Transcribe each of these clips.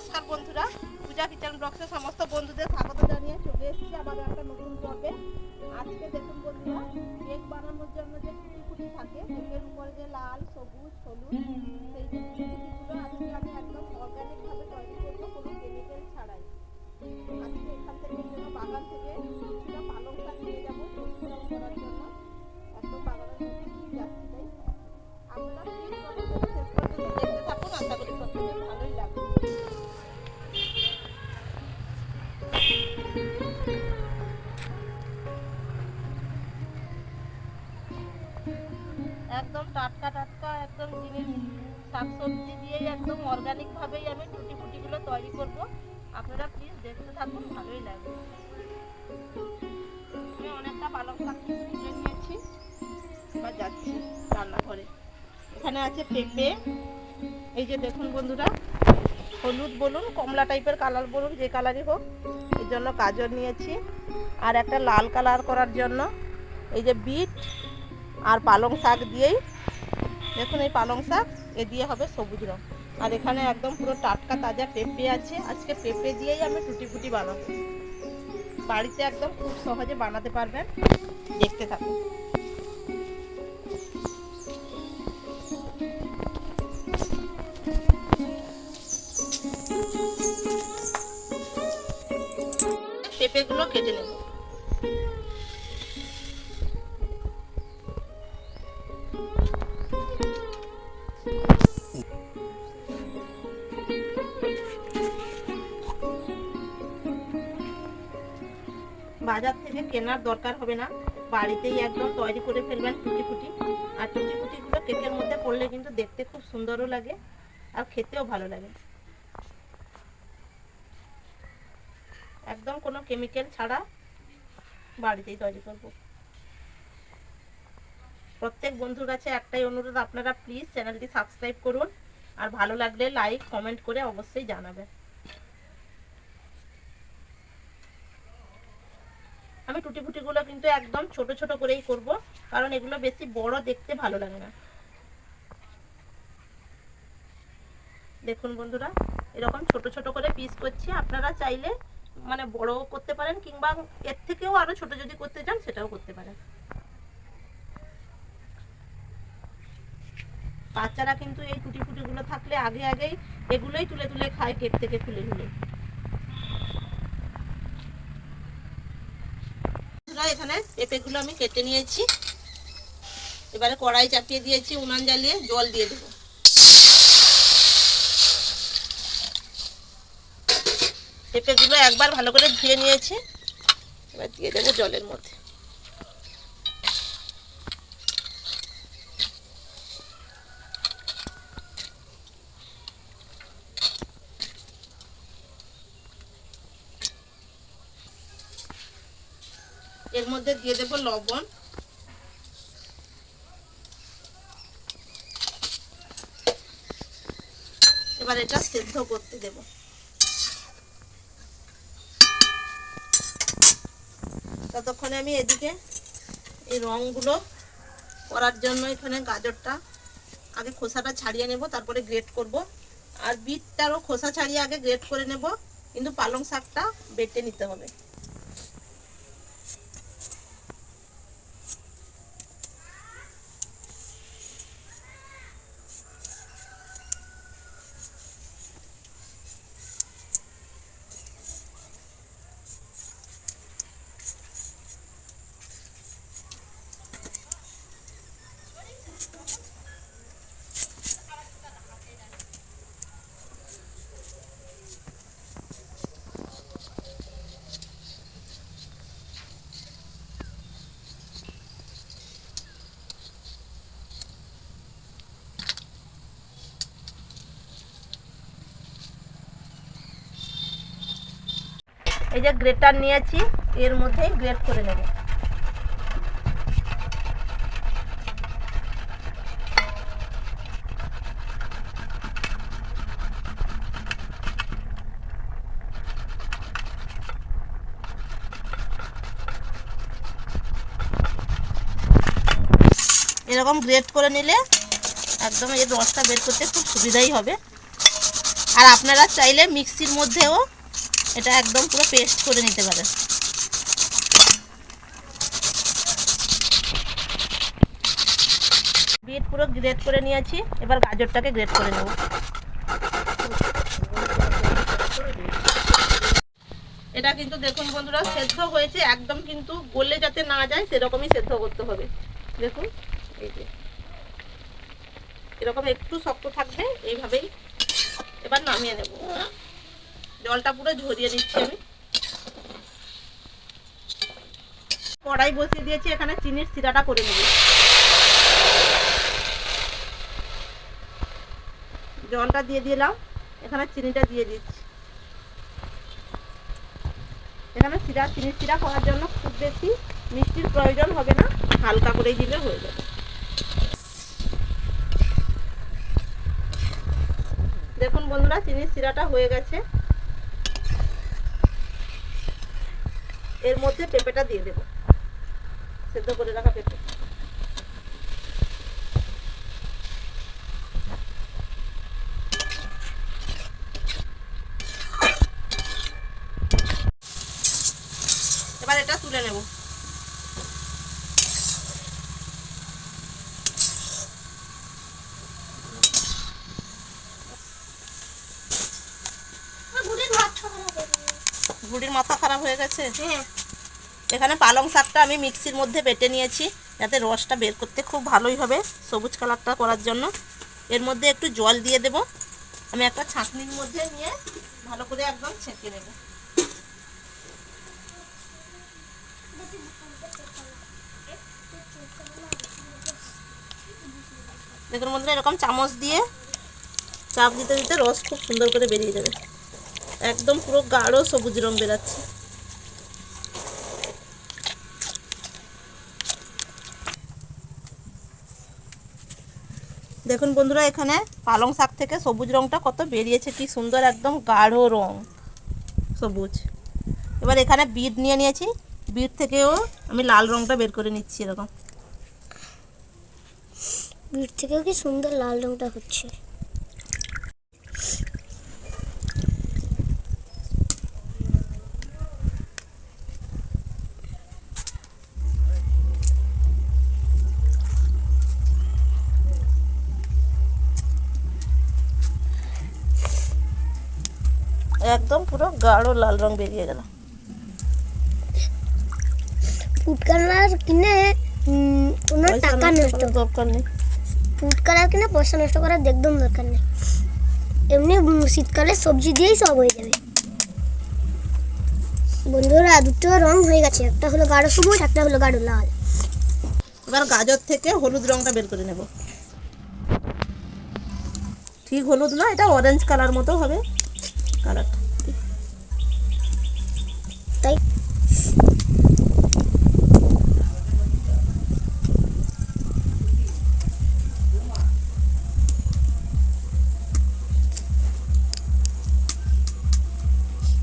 নমস্কার বন্ধুরা। পূজা কিচেন ব্লগসে সমস্ত বন্ধুদের স্বাগত জানিয়ে চলে এসেছি আমাদের একটা নতুন ব্লকে আজকে দেখুন বন্ধুরা কেক বানানোর জন্য যে কুটি কুটি থাকে কেকের উপরে যে লাল, সবুজ, হলুদ, সেই যে কুটিকুটিগুলো আজকে আমি একদম অর্গ্যানিকভাবে তৈরি করব, কোনো কেমিক্যাল ছাড়াই। আজকে এখান থেকে বাগান থেকে তৈরি করব। আপনারা প্লিজ দেখতে থাকুন, ভালোই লাগবে। আমি অনেকটা পালং শাক নিয়েছি। এবার যাচ্ছি রান্নাঘরে। এখানে আছে পেঁপে। এই যে দেখুন বন্ধুরা, হলুদ বলুন, কমলা টাইপের কালার বলুন, যে কালারই হোক, এর জন্য গাজর নিয়েছি। আর একটা লাল কালার করার জন্য, এই যে বিট আর পালং শাক দিয়েই। দেখুন এই পালং শাক, এ দিয়ে হবে সবুজ রং। আর এখানে একদম পুরো টাটকা তাজা পেঁপে আছে। আজকে পেঁপে দিয়েই আমি টুটি ফুটি বানাবো। বাড়িতে একদম খুব সহজে বানাতে পারবেন। দেখতে থাকুন। পেঁপেগুলো কেটে নেব। বাজার থেকে কেনার দরকার হবে না। বাড়িতেই একদম তৈরি করে ফেলবেন টুটি ফুটি আর টুটি ফুটিগুলো কেকের মধ্যে পড়লে কিন্তু দেখতে খুব সুন্দরও লাগে আর খেতেও ভালো লাগে। একদম কোনো কেমিক্যাল ছাড়া বাড়িতেই তৈরি করব। প্রত্যেক বন্ধুর কাছে একটাই অনুরোধ, আপনারা প্লিজ চ্যানেলটি সাবস্ক্রাইব করুন। আর ভালো লাগলে লাইক কমেন্ট করে অবশ্যই জানাবেন। টুটি ফুটিগুলো কিন্তু একদম ছোট ছোট করেই করব, কারণ এগুলো বেশি বড় দেখতে ভালো লাগে না। দেখুন বন্ধুরা, এরকম ছোট ছোট করে পিস করছি। আপনারা চাইলে মানে বড় করতে পারেন, কিংবা এর থেকেও আরও ছোট যদি করতে চান, সেটাও করতে পারেন। বাচ্চারা কিন্তু এই টুটি ফুটিগুলো থাকলে আগে আগেই এগুলোই তুলে তুলে খায় কেক থেকে খুলে খুলে এখানে পেঁপেগুলো আমি কেটে নিয়েছি। এবারে কড়াই চাপিয়ে দিয়েছি, উনান জ্বালিয়ে জল দিয়ে দেবো। পেঁপেগুলো একবার ভালো করে ধুয়ে নিয়েছি। এবার দিয়ে দেবো জলের মধ্যে। এর মধ্যে দিয়ে দেবো লবণ। এবার এটা সেদ্ধ করতে দেবো। ততক্ষণে আমি এদিকে এই রঙগুলো করার জন্য এখানে গাজরটা আগে খোসাটা ছাড়িয়ে নেব, তারপরে গ্রেট করব। আর বিটটারও খোসা ছাড়িয়ে আগে গ্রেট করে নেব, কিন্তু পালং শাকটা বেটে নিতে হবে। এই যে গ্রেটার নিয়েছি, এর মধ্যেই গ্রেট করে নেব। এরকম গ্রেট করে নিলে একদম এর রসটা বের করতে খুব সুবিধাই হবে। আর আপনারা চাইলে মিক্সির মধ্যেও এটা একদম পুরো পেস্ট করে নিতে পারে। বিট পুরো গ্রেট করে নিয়েছি, এবার গাজরটাকে গ্রেট করে নেব। এটা কিন্তু দেখুন বন্ধুরা, সেদ্ধ হয়েছে, একদম কিন্তু গলে যাতে না যায়, সেরকমই সেদ্ধ করতে হবে। দেখুন, এই যে। এরকম একটু শক্ত থাকবে, এইভাবেই এবার নামিয়ে নেব। জলটা পুরো ঝরিয়ে দিচ্ছি আমি। কড়াই বসিয়ে দিয়েছি, এখানে চিনির সিরাটা করে নেব। জলটা দিয়ে দিলাম, এখানে চিনিটা দিয়ে দিচ্ছি। এখানে সিরা চিনির সিরা করার জন্য খুব বেশি মিষ্টির প্রয়োজন হবে না, হালকা করেই দিলে হয়ে যাবে। দেখুন বন্ধুরা, চিনির সিরাটা হয়ে গেছে। এর মধ্যে পেঁপেটা দিয়ে দেবো। সেদ্ধ করে রাখা পেঁপে এবার এটা তুলে নেব বুড়ির মাথা খারাপ হয়ে গেছে? এখানে পালং শাকটা আমি মিক্সির মধ্যে বেটে নিয়েছি যাতে রসটা বের করতে খুব ভালোই হবে সবুজ কালারটা করার জন্য। এর মধ্যে একটু জল দিয়ে দেব। আমি একটা ছাঁকনির মধ্যে নিয়ে ভালো করে একদম ছেঁকে নেব। দেখুন বন্ধুরা এরকম চামচ দিয়ে চাপ দিতে দিতে রস খুব সুন্দর করে বেরিয়ে যাবে। একদম পুরো গাঢ় সবুজ রং বেরাচ্ছে। দেখুন বন্ধুরা, এখানে পালং শাক থেকে সবুজ রংটা কত বেরিয়েছে, কি সুন্দর একদম গাঢ় রং, সবুজ। এবার এখানে বিট নিয়ে নিয়েছি, বিট থেকেও আমি লাল রংটা বের করে নিচ্ছি এরকম। বিট থেকেও কি সুন্দর লাল রংটা হচ্ছে। একদম পুরো গাঢ় লাল রং বেরিয়ে গেল। ফুড কালার কিনে কোনো টাকা নষ্ট নষ্ট। দরকার নেই। ফুড কালার কিনে পয়সা নষ্ট করার একদম দরকার নেই। এমনি শীতকালে সবজি দিয়েই সব হয়ে যাবে। বন্ধুরা দুটো রং হয়ে গেছে। একটা হলো গাঢ় সবুজ একটা হলো গাঢ় লাল। এবার গাজর থেকে হলুদ রংটা বের করে নেব। ঠিক হলুদ না এটা অরেঞ্জ কালার মতো হবে। কালারটা তাই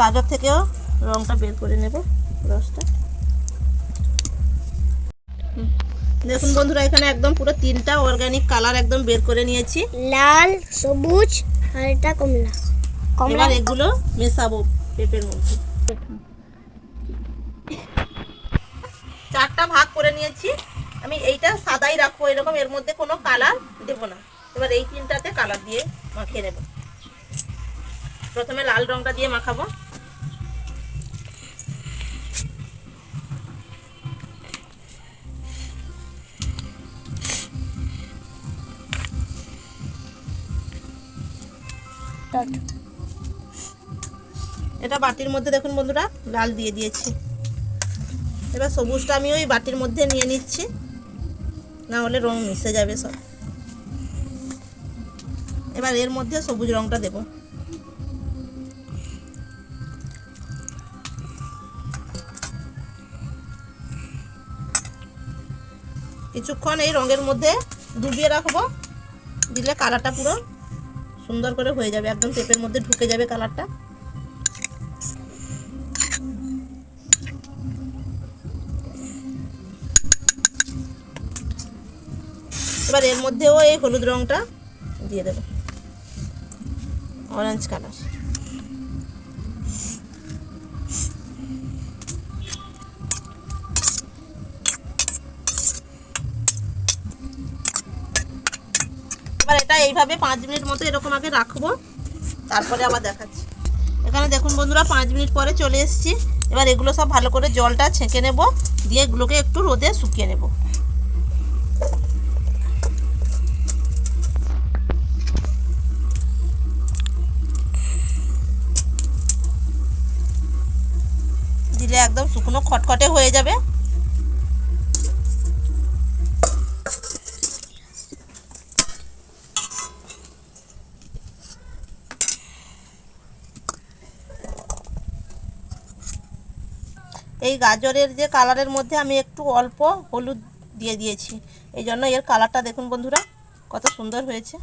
গাজর থেকেও রংটা বের করে নেব রসটা। দেখুন বন্ধুরা এখানে একদম পুরো তিনটা অর্গানিক কালার একদম বের করে নিয়েছি। লাল সবুজ কমলা কমলা। এবার এগুলো মেশাবো পেঁপের মধ্যে। চারটা ভাগ করে নিয়েছি। আমি এইটা সাদাই রাখব এরকম এর মধ্যে কোনো কালার দেবো না। এবার এই তিনটাতে কালার দিয়ে মাখিয়ে নেব। প্রথমে লাল রংটা দিয়ে মাখাবো। ডট এটা বাটির মধ্যে দেখুন বন্ধুরা, লাল দিয়ে দিয়েছি। এবার সবুজটা আমি ওই বাটির মধ্যে নিয়ে নিচ্ছি, না হলে রং মিশে যাবে সব। এবার এর মধ্যে সবুজ রংটা দেব। কিছুক্ষণ এই রঙের মধ্যে ডুবিয়ে রাখব, দিলে কালারটা পুরো সুন্দর করে হয়ে যাবে, একদম পেঁপের মধ্যে ঢুকে যাবে কালারটা। এবার এর মধ্যেও এই হলুদ রংটা দিয়ে দেবো। অরেঞ্জ কালার এবার এটা এইভাবে পাঁচ মিনিট মতো এরকম আগে রাখব, তারপরে আবার দেখাচ্ছি। এখানে দেখুন বন্ধুরা, পাঁচ মিনিট পরে চলে এসেছি। এবার এগুলো সব ভালো করে জলটা ছেঁকে নেব, দিয়ে এগুলোকে একটু রোদে শুকিয়ে নেব। খটখটে হয়ে যাবে। এই গাজরের যে কালারের মধ্যে আমি একটু অল্প হলুদ দিয়ে দিয়েছি। এই জন্য এর কালারটা দেখুন বন্ধুরা, কত সুন্দর হয়েছে।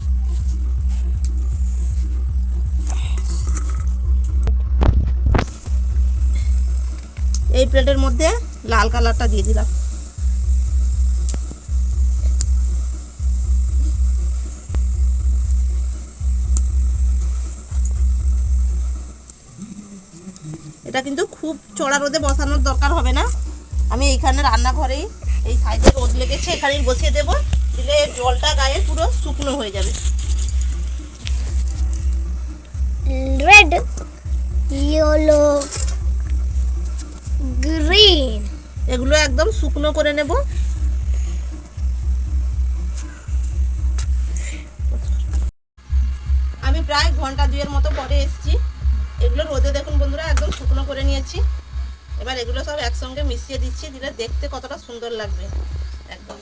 এই প্লেটের মধ্যে লাল কালারটা দিয়ে দিলাম। এটা কিন্তু খুব চড়া রোদে বসানোর দরকার হবে না। আমি এইখানে রান্নাঘরেই এই সাইডে রোদ লেগেছে, এখানেই বসিয়ে দেবো। দিলে জলটা গায়ে পুরো শুকনো হয়ে যাবে। রেড ইয়েলো এগুলো একদম শুকনো করে নেব। আমি প্রায় ঘণ্টা দুয়ের মতো পরে এসেছি। এগুলো রোদে দেখুন বন্ধুরা, একদম শুকনো করে নিয়েছি। এবার এগুলো সব একসঙ্গে মিশিয়ে দিচ্ছি, দিলে দেখতে কতটা সুন্দর লাগবে। একদম।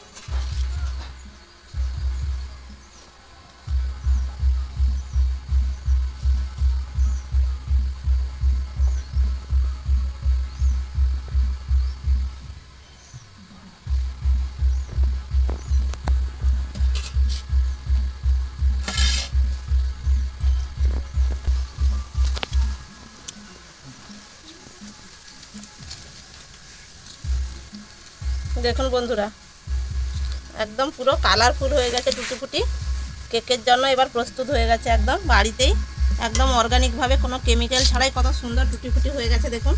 দেখুন বন্ধুরা, একদম পুরো কালারফুল হয়ে গেছে টুটিপুটি কেকের জন্য এবার প্রস্তুত হয়ে গেছে একদম বাড়িতেই। একদম অর্গানিকভাবে কোনো কেমিক্যাল ছাড়াই কত সুন্দর টুটিফুটি হয়ে গেছে দেখুন।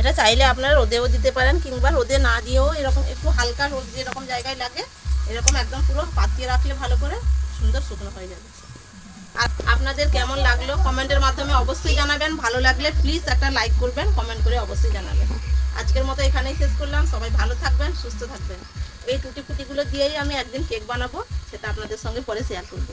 এটা চাইলে আপনারা রোদেও দিতে পারেন কিংবা রোদে না দিয়েও এরকম একটু হালকা রোদ যেরকম জায়গায় লাগে, এরকম একদম পুরো পাতিয়ে রাখলে ভালো করে সুন্দর শুকনো হয়ে যাবে। আর আপনাদের কেমন লাগল কমেন্টের মাধ্যমে অবশ্যই জানাবেন। ভালো লাগলে প্লিজ একটা লাইক করবেন কমেন্ট করে অবশ্যই জানাবেন। আজকের মতো এখানেই শেষ করলাম। সবাই ভালো থাকবেন, সুস্থ থাকবেন। এই টুটি ফুটিগুলো দিয়েই আমি একদিন কেক বানাবো, সেটা আপনাদের সঙ্গে পরে শেয়ার করব।